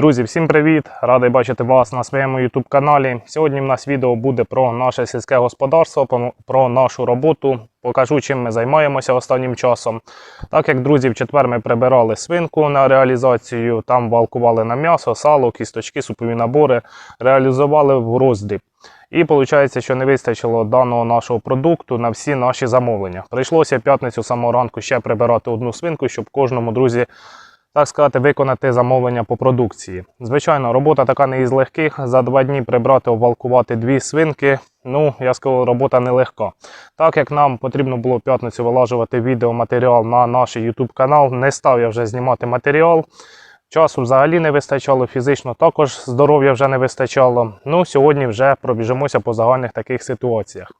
Друзі, всім привіт! Радий бачити вас на своєму YouTube каналі. Сьогодні в нас відео буде про наше сільське господарство, про- нашу роботу. Покажу, чим ми займаємося останнім часом. Так як друзі, в четвер ми прибирали свинку на реалізацію, там валкували на м'ясо, сало, кісточки, супові набори, реалізували в роздріб. І виходить, що не вистачило даного нашого продукту на всі наші замовлення. Прийшлося п'ятницю самого ранку ще прибирати одну свинку, щоб кожному друзі так сказати, виконати замовлення по продукції. Звичайно, робота така не із легких. За два дні прибрати, обвалкувати дві свинки. Ну, я скажу, робота нелегка. Так як нам потрібно було в п'ятницю вилажувати відеоматеріал на наш YouTube канал, не став я вже знімати матеріал. Часу взагалі не вистачало, фізично також здоров'я вже не вистачало. Ну, сьогодні вже пробіжимося по загальних таких ситуаціях.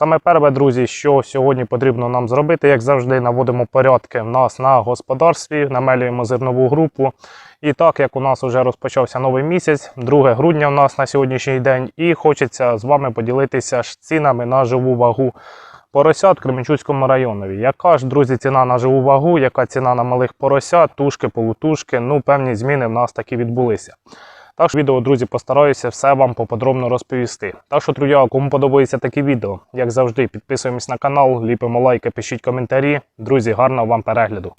Саме перше, друзі, що сьогодні потрібно нам зробити, як завжди, наводимо порядки в нас на господарстві, намелюємо зернову групу. І так як у нас вже розпочався новий місяць, 2 грудня у нас на сьогоднішній день, і хочеться з вами поділитися ж цінами на живу вагу поросят в Кременчуцькому районові. Яка ж, друзі, ціна на живу вагу, яка ціна на малих поросят, тушки, полутушки, ну певні зміни в нас такі відбулися. Так відео, друзі, постараюся все вам поподробно розповісти. Так що, друзі, кому подобається таке відео, як завжди, підписуємось на канал, ліпимо лайки, пишіть коментарі. Друзі, гарного вам перегляду.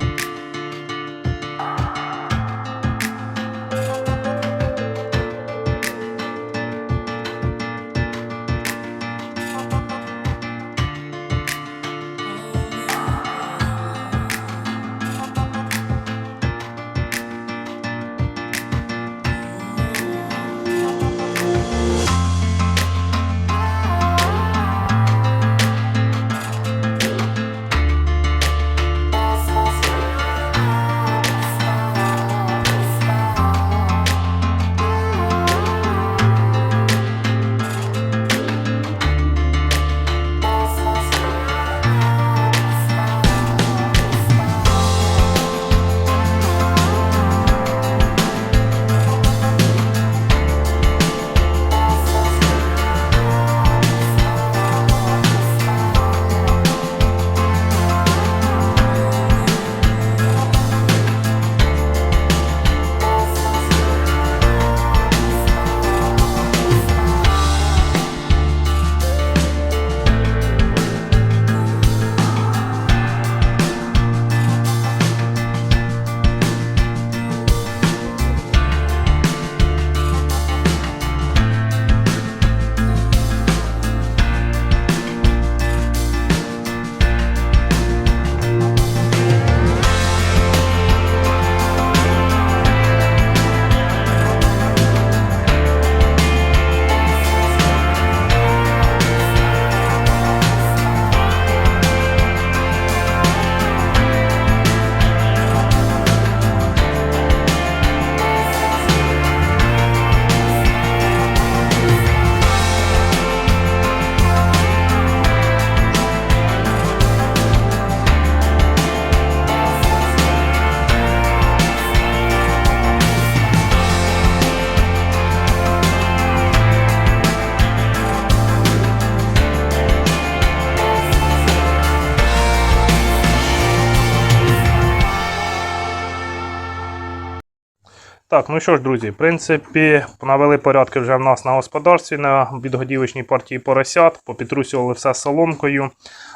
Так, ну що ж, друзі, в принципі, навели порядки вже в нас на господарстві на відгодівочній партії поросят, попітрусювали все соломкою.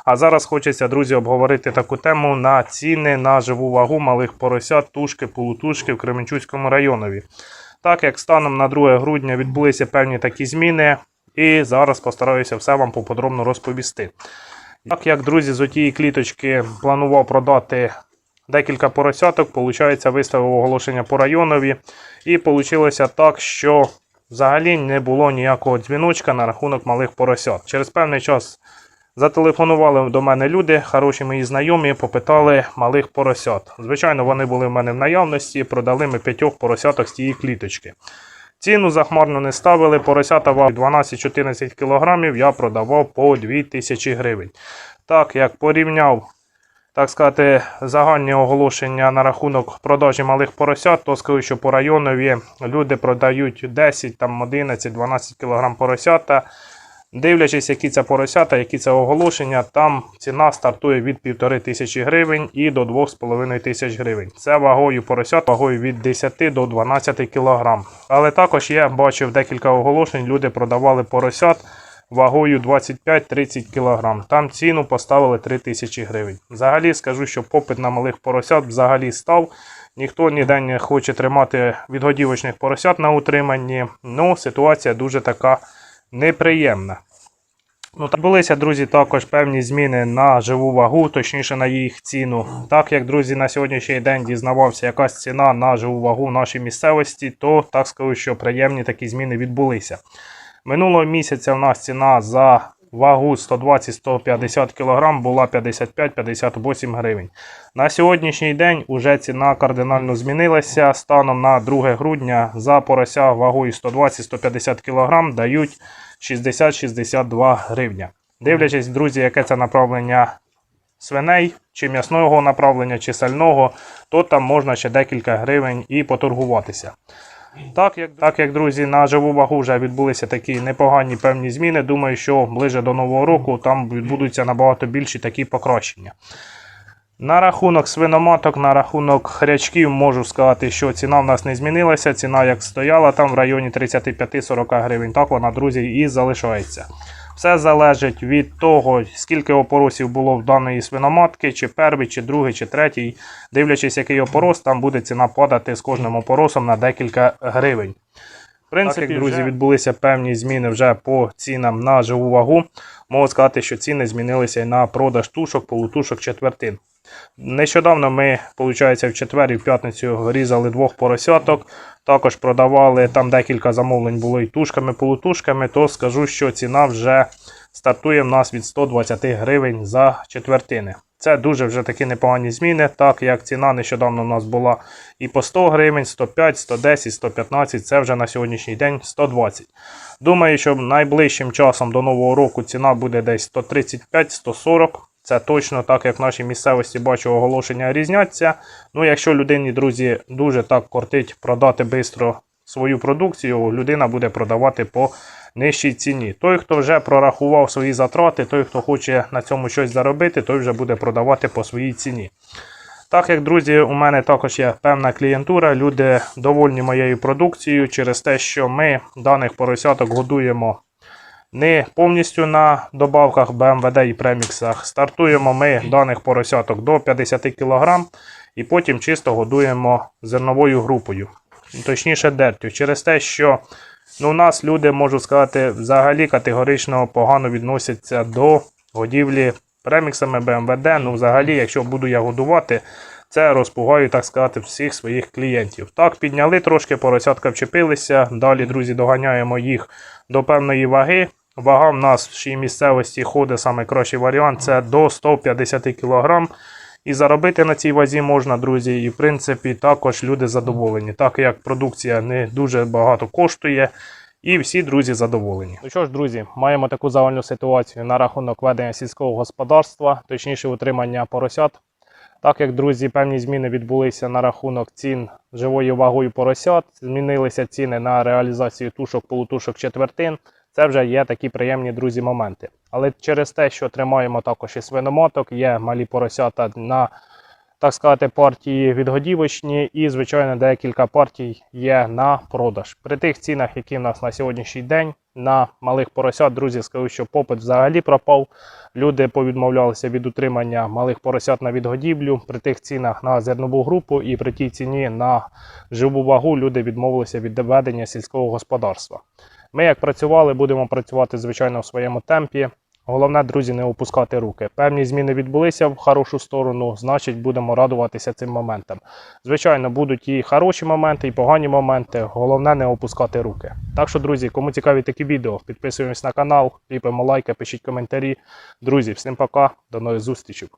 А зараз хочеться, друзі, обговорити таку тему на ціни на живу вагу малих поросят, тушки, полутушки в Кременчуцькому районові. Так як станом на 2 грудня відбулися певні такі зміни, і зараз постараюся все вам поподробно розповісти. Так як, друзі, з отієї кліточки планував продати декілька поросяток, получається, виставив оголошення по районові. І вийшло так, що взагалі не було ніякого дзвіночка на рахунок малих поросят. Через певний час зателефонували до мене люди, хороші мої знайомі, попитали малих поросят. Звичайно, вони були в мене в наявності, продали ми п'ятьох поросяток з тієї кліточки. Ціну захмарно не ставили, поросята вагою 12-14 кг я продавав по 2000 гривень. Так як порівняв так сказати, загальні оголошення на рахунок продажі малих поросят, то скажу, що по районові люди продають 10, там 11, 12 кг поросята Дивлячись, які це поросята, які це оголошення, там ціна стартує від 1,5 тисячі гривень і до 2,5 тисяч гривень. Це вагою поросят, вагою від 10 до 12 кг. Але також я бачив декілька оголошень, люди продавали поросят вагою 25-30 кг. Там ціну поставили 3 тисячі гривень. Взагалі скажу, що попит на малих поросят взагалі став. Ніхто ніде не хоче тримати відгодівочних поросят на утриманні. Ну, ситуація дуже така неприємна. Ну, булися, друзі, також певні зміни на живу вагу, точніше на їх ціну. Так як, друзі, на сьогоднішній день дізнавався якась ціна на живу вагу в нашій місцевості, то так скажу, що приємні такі зміни відбулися. Минулого місяця в нас ціна за вагу 120-150 кг була 55-58 гривень. На сьогоднішній день уже ціна кардинально змінилася. Станом на 2 грудня за порося вагою 120-150 кг дають 60-62 гривня. Дивлячись, друзі, яке це направлення свиней, чи м'ясного направлення, чи сального, то там можна ще декілька гривень і поторгуватися. Так як, так як, друзі, на живу вагу вже відбулися такі непогані певні зміни. Думаю, що ближе до нового року там відбудуться набагато більші такі покращення. На рахунок свиноматок, на рахунок хрячків можу сказати, що ціна в нас не змінилася. Ціна як стояла там в районі 35-40 гривень, так вона, друзі, і залишається. Все залежить від того, скільки опоросів було в даної свиноматки, чи перший, чи другий, чи третій. Дивлячись, який опорос, там буде ціна падати з кожним опоросом на декілька гривень. В принципі, Так, друзі, вже- відбулися певні зміни вже по цінам на живу вагу. Можу сказати, що ціни змінилися і на продаж тушок, полутушок, четвертин. Нещодавно ми, виходить, в четвер і в п'ятницю різали двох поросяток. Також продавали там декілька замовлень було і тушками, полутушками, то скажу, що ціна вже стартує в нас від 120 гривень за четвертини. Це дуже вже такі непогані зміни, так як ціна нещодавно в нас була і по 100 гривень, 105, 110, 115, це вже на сьогоднішній день 120. Думаю, що найближчим часом до нового року ціна буде десь 135-140. Це точно так, як в нашій місцевості бачу, оголошення різняться. Ну, якщо людині, друзі, дуже так кортить продати швидко свою продукцію, людина буде продавати по нижчій ціні. Той, хто вже прорахував свої затрати, той, хто хоче на цьому щось заробити, той вже буде продавати по своїй ціні. Так як, друзі, у мене також є певна клієнтура, люди довольні моєю продукцією через те, що ми даних поросяток годуємо не повністю на добавках BMWD і преміксах. Стартуємо ми даних поросяток до 50 кг і потім чисто годуємо зерновою групою, точніше дертю. Через те, що ну, у нас люди, можу сказати, взагалі категорично погано відносяться до годівлі преміксами BMWD. Ну, взагалі, якщо буду я годувати, це розпугаю, так сказати, всіх своїх клієнтів. Так, підняли трошки, поросятка вчепилися. Далі, друзі, доганяємо їх до певної ваги. Вага в нашій місцевості ходить саме кращий варіант це до 150 кг. І заробити на цій вазі можна, друзі. І в принципі також люди задоволені, так як продукція не дуже багато коштує. І всі друзі задоволені. Ну що ж, друзі, маємо таку загальну ситуацію на рахунок ведення сільського господарства, точніше утримання поросят. Так як, друзі, певні зміни відбулися на рахунок цін живою вагою поросят, змінилися ціни на реалізацію тушок, полутушок, четвертин. Це вже є такі приємні друзі моменти. Але через те, що тримаємо також і свиномоток, є малі поросята на так сказати, партії відгодівочні, і, звичайно, декілька партій є на продаж. При тих цінах, які в нас на сьогоднішній день на малих поросят, друзі, скажу, що попит взагалі пропав. Люди повідмовлялися від утримання малих поросят на відгодівлю. При тих цінах на зернову групу і при тій ціні на живу вагу люди відмовилися від ведення сільського господарства. Ми як працювали, будемо працювати звичайно в своєму темпі. Головне, друзі, не опускати руки. Певні зміни відбулися в хорошу сторону, значить, будемо радуватися цим моментам. Звичайно, будуть і хороші моменти, і погані моменти. Головне не опускати руки. Так що, друзі, кому цікаві такі відео, підписуємось на канал, ліпимо лайки, пишіть коментарі. Друзі, всім пока, до нових зустрічей.